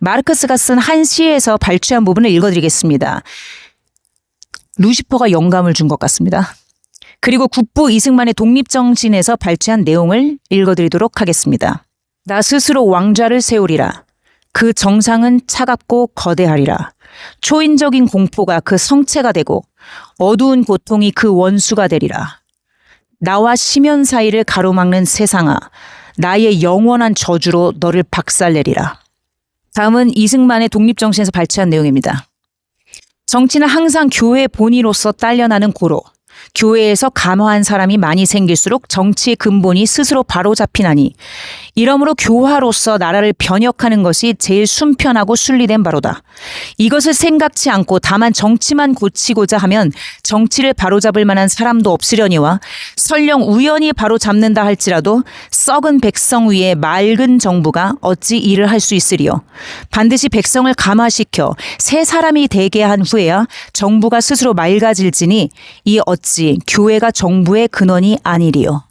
마르크스가 쓴 한 시에서 발췌한 부분을 읽어드리겠습니다. 루시퍼가 영감을 준 것 같습니다. 그리고 국부 이승만의 독립정신에서 발췌한 내용을 읽어드리도록 하겠습니다. 나 스스로 왕좌를 세우리라. 그 정상은 차갑고 거대하리라. 초인적인 공포가 그 성체가 되고 어두운 고통이 그 원수가 되리라. 나와 심연 사이를 가로막는 세상아, 나의 영원한 저주로 너를 박살내리라. 다음은 이승만의 독립정신에서 발췌한 내용입니다. 정치는 항상 교회 본의로서 딸려나는 고로 교회에서 감화한 사람이 많이 생길수록 정치의 근본이 스스로 바로잡히나니 이러므로 교화로서 나라를 변혁하는 것이 제일 순편하고 순리된 바로다. 이것을 생각지 않고 다만 정치만 고치고자 하면 정치를 바로잡을 만한 사람도 없으려니와 설령 우연히 바로잡는다 할지라도 썩은 백성 위에 맑은 정부가 어찌 일을 할 수 있으리요. 반드시 백성을 감화시켜 새 사람이 되게 한 후에야 정부가 스스로 맑아질지니 이 어찌 교회가 정부의 근원이 아니리요.